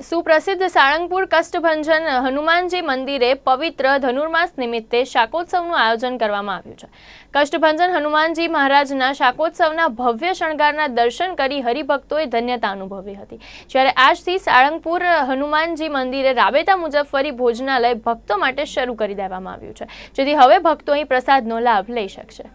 સુપ્રસિદ્ધ સાળંગપુર કષ્ટભંજન હનુમાનજી મંદિરે પવિત્ર ધનુર્માસ નિમિત્તે શાકોત્સવનું આયોજન કરવામાં આવ્યું છે. કષ્ટભંજન હનુમાનજી મહારાજના શાકોત્સવના ભવ્ય શણગારના દર્શન કરી હરિભક્તોએ ધન્યતા અનુભવી હતી. જ્યારે આજથી સાળંગપુર હનુમાનજી મંદિરે રાબેતા મુજબ ફરી ભોજનાલય ભક્તો માટે શરૂ કરી દેવામાં આવ્યું છે. જેથી હવે ભક્તો અહીં પ્રસાદનો લાભ લઈ શકશે.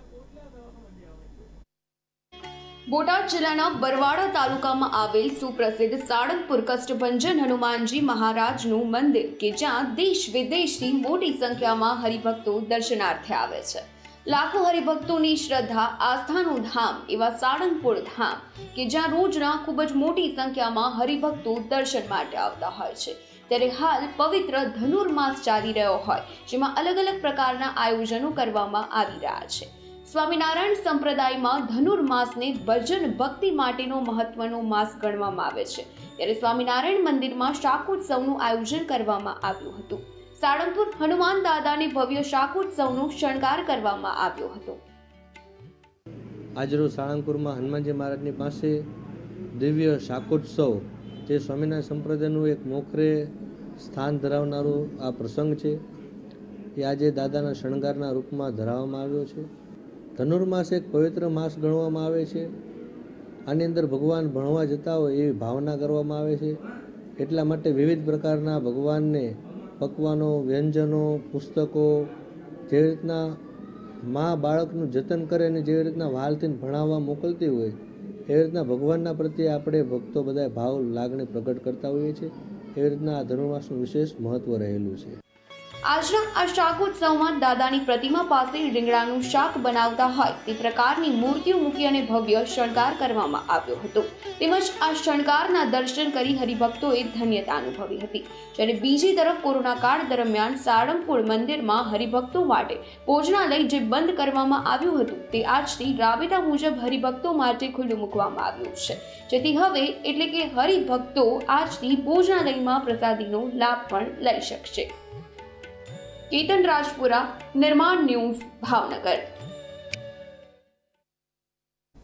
બોટાદ જિલ્લાના બરવાડા તાલુકામાં આવેલ સુપ્રસિદ્ધ સાળંગપુર કષ્ટભંજન હનુમાનજી મહારાજનું મંદિર કે જ્યાં દેશ વિદેશથી મોટી સંખ્યામાં હરિભક્તો દર્શનાર્થે આવે છે. લાખો હરિભક્તોની શ્રદ્ધા આસ્થાનું ધામ એવા સાળંગપુર ધામ કે જ્યાં રોજના ખૂબ જ મોટી સંખ્યામાં હરિભક્તો દર્શન માટે આવતા હોય છે. ત્યારે હાલ પવિત્ર ધનુર્માસ ચાલી રહ્યો હોય, જેમાં અલગ અલગ પ્રકારના આયોજનો કરવામાં આવી રહ્યા છે. સ્વામિનારાયણ સંપ્રદાયમાં ધનુર્માસને ભજન ભક્તિ માટેનો મહત્વનો માસ ગણવામાં આવે છે. ત્યારે સ્વામિનારાયણ મંદિરમાં શાકોત્સવનું આયોજન કરવામાં આવ્યું હતું. સાળંગપુર હનુમાન દાદાને ભવ્ય શાકોત્સવનો શણગાર કરવામાં આવ્યો હતો. આજરોજ સાળંગપુરમાં હનુમાનજી મહારાજની પાસે દિવ્ય શાકોત્સવ જે સ્વામિનારાયણ સંપ્રદાયનું એક મોખરે સ્થાન ધરાવનારો આ પ્રસંગ છે. એ આજે દાદાના શણગારના રૂપમાં ધરાવવામાં આવ્યો છે. ધનુર્માસ એક પવિત્ર માસ ગણવામાં આવે છે. આની અંદર ભગવાન ભણવા જતા હોય એવી ભાવના કરવામાં આવે છે. એટલા માટે વિવિધ પ્રકારના ભગવાનને પકવાનો, વ્યંજનો, પુસ્તકો, જેવી રીતના મા બાળકનું જતન કરે અને જેવી રીતના વાલથી ભણાવવા મોકલતી હોય, એવી રીતના ભગવાનના પ્રત્યે આપણે ભક્તો બધા ભાવ લાગણી પ્રગટ કરતા હોઈએ છીએ. એવી રીતના આ ધનુર્માસનું વિશેષ મહત્ત્વ રહેલું છે. આજના આ શાકોત્સવમાં દાદાની પ્રતિમા પાસે રીંગણાનું શાક બનાવતા હોય તે પ્રકારની મૂર્તિઓ મૂકી અને ભવ્ય શણગાર કરવામાં આવ્યો હતો. તેમજ આ શણગારના દર્શન કરી હરિભક્તોએ ધન્યતા અનુભવી હતી. જ્યારે બીજી તરફ કોરોના કાળ દરમિયાન સાળંગપુર મંદિરમાં હરિભક્તો માટે ભોજનાલય જે બંધ કરવામાં આવ્યું હતું તે આજથી રાબેતા મુજબ હરિભક્તો માટે ખુલ્લું મૂકવામાં આવ્યું છે. જેથી હવે એટલે કે હરિભક્તો આજથી ભોજનાલયમાં પ્રસાદીનો લાભ પણ લઈ શકશે. કેતન રાજપુરા નિર્માણ ન્યૂઝ ભાવનગર